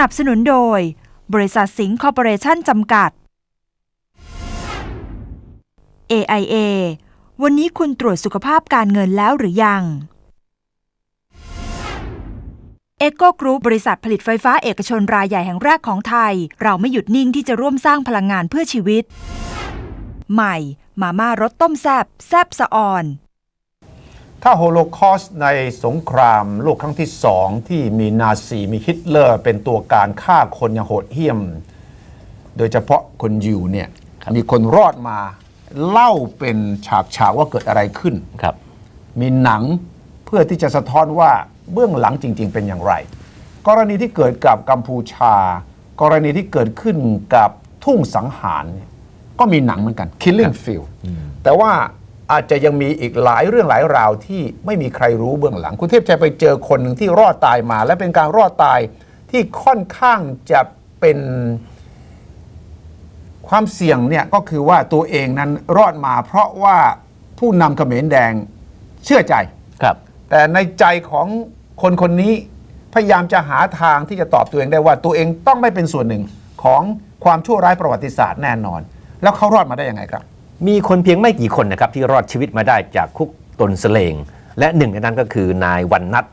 นับสนุนโดย บริษัทสิงห์คอร์ปอเรชั่นจำกัด AIA วันนี้คุณตรวจสุขภาพการเงินแล้วหรือยังเอโกกรุ๊ปบริษัทผลิตไฟฟ้าเอกชนรายใหญ่แห่งแรกของไทย เราไม่หยุดนิ่งที่จะร่วมสร้างพลังงานเพื่อชีวิต ใหม่ มาม่ารสต้มแซบแซบสะออน ถ้าโฮโลคอสต์ในสงครามโลกครั้งที่สองที่มีนาซีมีฮิตเลอร์ เป็นตัวการฆ่าคนอย่างโหดเหี้ยม โดยเฉพาะคนยิวเนี่ยมีคนรอดมาเล่าเป็นฉากฉากๆว่าเกิดอะไรขึ้นครับ มีหนังเพื่อที่จะสะท้อนว่าเบื้องหลังจริง ๆ เป็นอย่างไร กรณีที่เกิดกับกัมพูชา กรณีที่เกิดขึ้นกับทุ่งสังหารเนี่ยก็มีหนังเหมือนกัน Killing Field แต่ว่า อาจจะยังมีอีกหลายเรื่องหลายราวที่ไม่มีใครรู้เบื้องหลัง คุณเทพชัยไปเจอคนหนึ่งที่รอดตายมา และเป็นการรอดตายที่ค่อนข้างจะเป็นความเสี่ยงเนี่ยก็คือว่าตัวเองนั้นรอดมา เพราะว่าผู้นำเขมรแดงเชื่อใจครับ แต่ในใจของคนคนนี้พยายามจะหาทางที่จะตอบตัวเองได้ว่าตัวเองต้องไม่เป็นส่วนหนึ่งของความชั่วร้ายประวัติศาสตร์แน่นอน แล้วเขารอดมาได้ยังไงครับ มีคนเพียงไม่กี่คนนะครับที่รอดชีวิตมาได้จากคุกตนเสลง และหนึ่งในนั้นก็คือนายวันนัท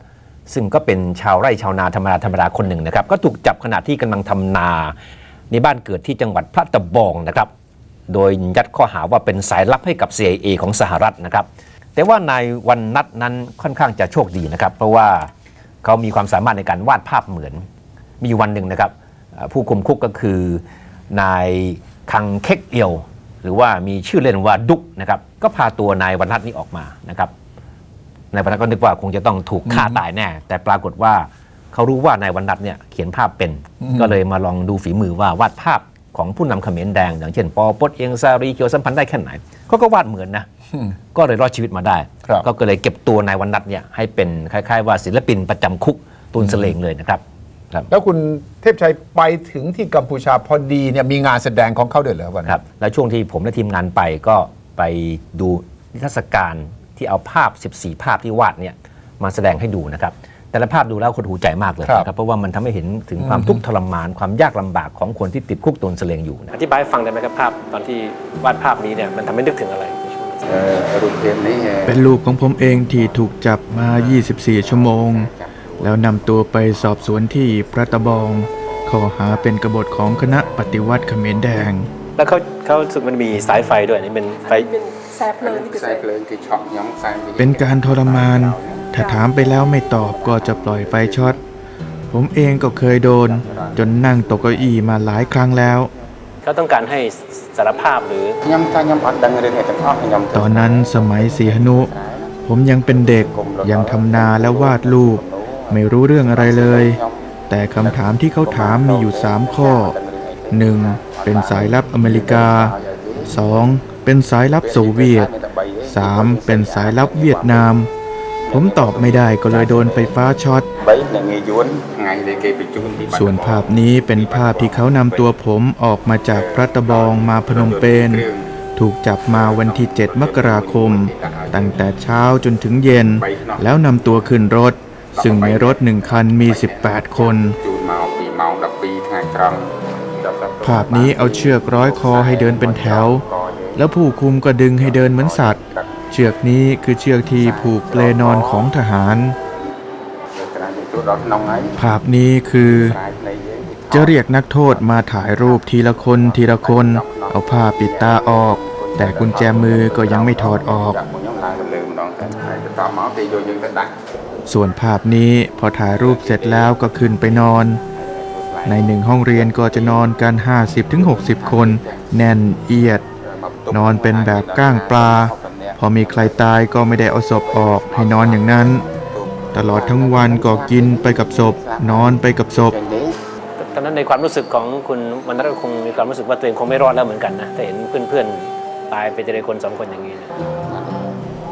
ซึ่งก็เป็นชาวไร่ชาวนาธรรมดาธรรมดาคนหนึ่งนะครับ ก็ถูกจับขณะที่กำลังทำนาในบ้านเกิดที่จังหวัดพระตะบองนะครับ โดยยัดข้อหาว่าเป็นสายลับให้กับ CIA ของสหรัฐนะครับ แต่ว่านายวันนัทนั้นค่อนข้างจะโชคดีนะครับ เพราะว่าเขามีความสามารถในการวาดภาพเหมือน มีวันหนึ่งนะครับ ผู้คุมคุกก็คือนายคังเค็กเอียว หรือว่ามีชื่อเล่นว่าดุกนะครับก็พาตัวนายวันนัทนี้ออกมานะครับนายวันนัทก็นึกว่าคงจะต้องถูกฆ่าตายแน่ แต่ปรากฏว่าเขารู้ว่านายวันนัทเนี่ยเขียนภาพเป็น ก็เลยมาลองดูฝีมือว่าวาดภาพของผู้นำเขมรแดง อย่างเช่น ปอปดเอียงซารีเกียวสัมพันธ์ได้แค่ไหนเขาก็วาดเหมือนนะก็เลยรอดชีวิตมาได้ครับก็เลยเก็บตัวนายวันนัทเนี่ยให้เป็นคล้ายๆ ว่าศิลปินประจำคุกตุนเสลงเลยนะครับ แล้วคุณเทพชัยไปถึงที่กัมพูชาพอดีเนี่ยมีงานแสดงของเขาเดือดเหรอวันนั้ครับแล้วช่วงที่ผมและทีมงานไปก็ไปดูนิทรรศการที่เอาภาพ 14 ภาพที่วาดเนี่ยมาแสดงให้ดูนะครับ แต่ละภาพดูแล้วคนหูใจมากเลยครับ เพราะว่ามันทำให้เห็นถึงความทุกข์ทรมานความยากลำบากของคนที่ติดคุกตนเสลงอยู่อธิบายฟังได้ไหมครับภาพตอนที่วาดภาพนี้เนี่ยมันทำให้นึกถึงอะไรเป็นรูปของผมเองที่ถูกจับมา 24 ชั่วโมง แล้วนำตัวไปสอบสวนที่พระตะบองข้อหาเป็นกบฏของคณะปฏิวัติเขมรแดง แล้วเขาเขาสึกมันมีสายไฟด้วยนี่เป็นไฟเป็นสายเลิที่เป็นช็อตย้อมเป็นการทรมาน ถ้าถามไปแล้วไม่ตอบก็จะปล่อยไฟช็อต ผมเองก็เคยโดน จนนั่งตกเก้าอี้มาหลายครั้งแล้วเขาต้องการให้สารภาพหรือย้ำท่ย้ำพักดังเรื่องแต่ภาย้ำตอนนั้นสมัยศรีหนุ ผมยังเป็นเด็กยังทำนาและวาดรูป ไม่รู้เรื่องอะไรเลย แต่คำถามที่เขาถามมีอยู่ 3 ข้อ 1. เป็นสายลับอเมริกา 2. เป็นสายลับโซเวียต 3. เป็นสายลับเวียดนาม ผมตอบไม่ได้ก็เลยโดนไฟฟ้าช็อต ส่วนภาพนี้เป็นภาพที่เขานำตัวผมออกมาจากพระตะบองมาพนมเปญถูกจับมาวันที่ 7 มกราคม ตั้งแต่เช้าจนถึงเย็น แล้วนำตัวขึ้นรถ ซึ่งในรถหนึ่งคันมี 18 คน ภาพนี้เอาเชือกร้อยคอให้เดินเป็นแถว แล้วผู้คุมก็ดึงให้เดินเหมือนสัตว์ เชือกนี้คือเชือกที่ผูกเปลนอนของทหาร ภาพนี้คือ จะเรียกนักโทษมาถ่ายรูปทีละคนทีละคน เอาผ้าปิดตาออก แต่กุญแจมือก็ยังไม่ถอดออก ส่วนภาพนี้พอถ่ายรูปเสร็จแล้วก็ขึ้นไปนอน ในหนึ่งห้องเรียนก็จะนอนกัน 50-60 คน แน่นเอียด นอนเป็นแบบก้างปลา พอมีใครตายก็ไม่ได้เอาศพออกให้นอนอย่างนั้น ตลอดทั้งวันก็กินไปกับศพ นอนไปกับศพตอนนั้นในความรู้สึกของคุณมันก็คงมีความรู้สึกว่าตัวเองคงไม่รอดแล้วเหมือนกันนะแต่เห็นเพื่อนๆตายไปแต่ละคนสองคนอย่างนี้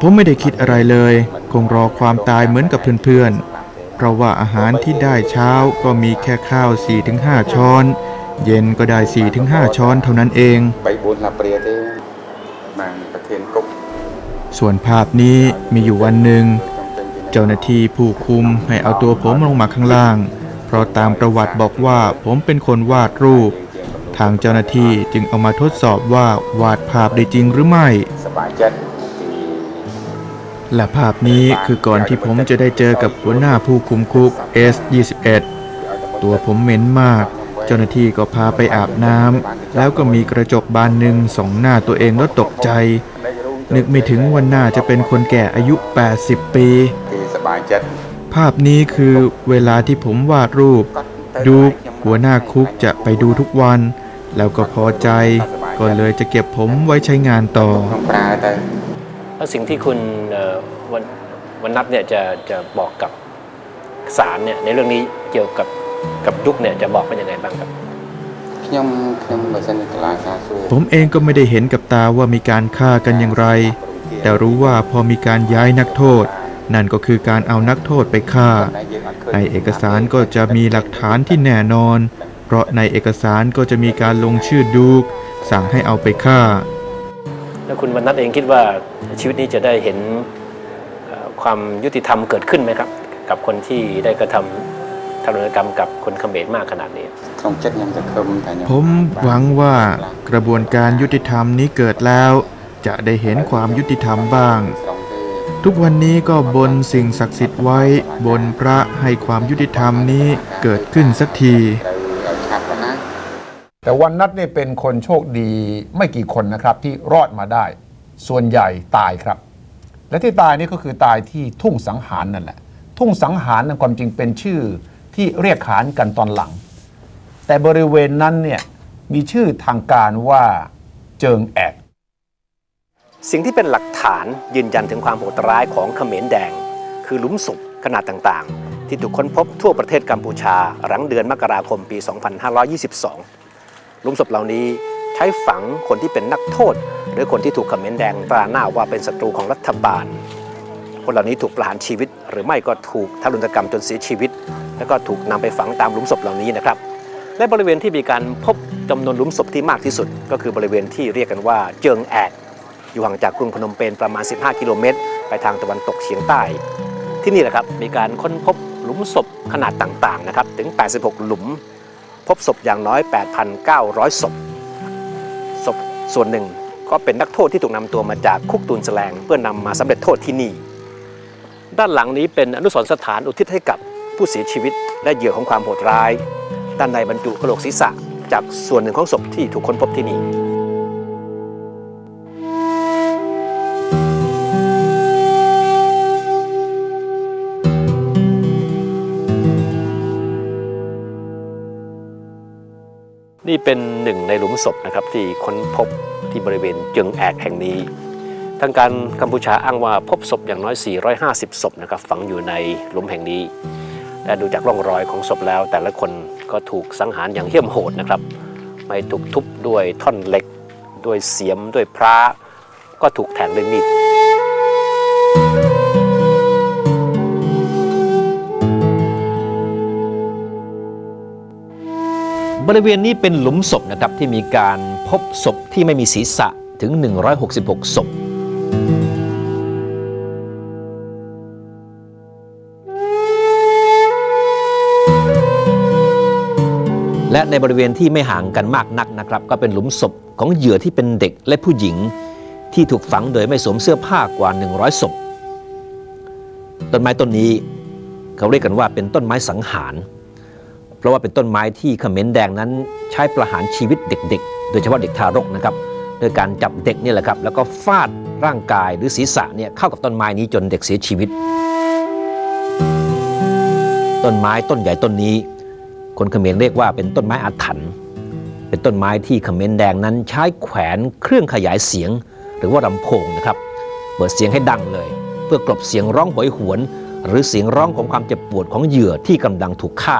ผมไม่ได้คิดอะไรเลย คงรอความตายเหมือนกับเพื่อนๆ เพราะว่าอาหารที่ได้เช้าก็มีแค่ข้าว 4-5 ช้อน เย็นก็ได้ 4-5 ช้อนเท่านั้นเองส่วนภาพนี้มีอยู่วันหนึ่ง เจ้าหน้าที่ผู้คุมให้เอาตัวผมลงมาข้างล่าง เพราะตามประวัติบอกว่าผมเป็นคนวาดรูป ทางเจ้าหน้าที่จึงเอามาทดสอบว่าวาดภาพได้จริงหรือไม่ และภาพนี้คือก่อนที่ผมจะได้เจอกับหัวหน้าผู้คุมคุก S21 ตัวผมเหม็นมาก เจ้าหน้าที่ก็พาไปอาบน้ำแล้วก็มีกระจกบานหนึ่งส่องหน้าตัวเองแล้วตกใจ นึกไม่ถึงวันหน้าจะเป็นคนแก่อายุ 80 ปีภาพนี้คือเวลาที่ผมวาดรูป ดูหัวหน้าคุกจะไปดูทุกวัน แล้วก็พอใจ ก็เลยจะเก็บผมไว้ใช้งานต่อ แล้วสิ่งที่คุณเอ่อวันวันนัทเนี่ยจะจะบอกกับศาลเนี่ยในเรื่องนี้เกี่ยวกับกับยุคเนี่ยจะบอกเป็นยังไงบ้างครับ ខ្ញុំខ្ញុំបើសិនជាតឡាការសួរ ผมเองก็ไม่ได้เห็นกับตาว่ามีการฆ่ากันอย่างไร แต่รู้ว่าพอมีการย้ายนักโทษ นั่นก็คือการเอานักโทษไปฆ่า ในเอกสารก็จะมีหลักฐานที่แน่นอน เพราะในเอกสารก็จะมีการลงชื่อดูก สั่งให้เอาไปฆ่า แล้วคุณวันนัทเองคิดว่าชีวิตนี้จะได้เห็นความยุติธรรมเกิดขึ้นไหมครับ กับคนที่ได้กระทำทารุณกรรมกับคนเขมรมากขนาดนี้ ผมหวังว่ากระบวนการยุติธรรมนี้เกิดแล้ว จะได้เห็นความยุติธรรมบ้าง ทุกวันนี้ก็บนสิ่งศักดิ์สิทธิ์ไว้บนพระให้ความยุติธรรมนี้เกิดขึ้นสักที แต่วันนัดเนี่ยเป็นคนโชคดีไม่กี่คนนะครับที่รอดมาได้ ส่วนใหญ่ตายครับ และที่ตายนี่ก็คือตายที่ทุ่งสังหารนั่นแหละ ทุ่งสังหารนั้นความจริงเป็นชื่อที่เรียกขานกันตอนหลัง แต่บริเวณนั้นเนี่ยมีชื่อทางการว่าเจิงแอกสิ่งที่เป็นหลักฐานยืนยันถึงความโหดร้ายของเขมรแดง คือหลุมศพขนาดต่างๆ ที่ถูกค้นพบทั่วประเทศกัมพูชาหลังเดือนมกราคมปี 2522 ลุมศพเหล่านี้ใช้ฝังคนที่เป็นนักโทษ หรือคนที่ถูกเขมรแดงตราหน้าว่าเป็นศัตรูของรัฐบาล คนเหล่านี้ถูกประหารชีวิต หรือไม่ก็ถูกทารุณกรรมจนเสียชีวิต แล้วก็ถูกนำไปฝังตามหลุมศพเหล่านี้นะครับและบริเวณที่มีการพบจำนวนหลุมศพที่มากที่สุด ก็คือบริเวณที่เรียกกันว่าเจิงแอกอยู่ห่างจากกรุงพนมเปญประมาณ 15 กิโลเมตร ไปทางตะวันตกเฉียงใต้ ที่นี่แหละครับมีการค้นพบหลุมศพขนาดต่างๆนะครับถึง 86 หลุม พบศพอย่างน้อย 8,900 ศพ ศพส่วนหนึ่งก็เป็นนักโทษที่ถูกนำตัวมาจากคุกตูนแสลงเพื่อนำมาสำเร็จโทษที่นี่ ด้านหลังนี้เป็นอนุสรณ์สถานอุทิศให้กับผู้เสียชีวิตและเหยื่อของความโหดร้าย ด้านในบรรจุกระโหลกศีรษะ จากส่วนหนึ่งของศพที่ถูกค้นพบที่นี่ นี่เป็นหนึ่งในหลุมศพนะครับที่ค้นพบที่บริเวณเจิงแอกแห่งนี้ ทางการกัมพูชาอ้างว่าพบศพอย่างน้อย 450 ศพนะครับฝังอยู่ในหลุมแห่งนี้ และดูจากร่องรอยของศพแล้ว แต่ละคนก็ถูกสังหารอย่างเหี้ยมโหดนะครับ ไม่ถูกทุบด้วยท่อนเหล็ก ด้วยเสียมด้วยพระ ก็ถูกแทงด้วยมีด บริเวณนี้เป็นหลุมศพนะครับที่มีการพบศพที่ไม่มีศีรษะถึง 166 ศพ และในบริเวณที่ไม่ห่างกันมากนักนะครับ ก็เป็นหลุมศพของเหยื่อที่เป็นเด็กและผู้หญิง ที่ถูกฝังโดยไม่สวมเสื้อผ้ากว่า 100 ศพ ต้นไม้ต้นนี้เขาเรียกกันว่าเป็นต้นไม้สังหาร เพราะว่าเป็นต้นไม้ที่เขมรแดงนั้นใช้ประหารชีวิตเด็กๆ โดยเฉพาะเด็กทารกนะครับโดยการจับเด็กนี่แหละครับแล้วก็ฟาดร่างกายหรือศีรษะเนี่ยเข้ากับต้นไม้นี้จนเด็กเสียชีวิต ต้นไม้ต้นใหญ่ต้นนี้ คนเขมรเรียกว่าเป็นต้นไม้อาถรรพ์เป็นต้นไม้ที่เขมรแดงนั้นใช้แขวนเครื่องขยายเสียง หรือว่าลำโพงนะครับเปิดเสียงให้ดังเลย เพื่อกลบเสียงร้องโหยหวน หรือเสียงร้องของความเจ็บปวดของเหยื่อที่กำลังถูกฆ่า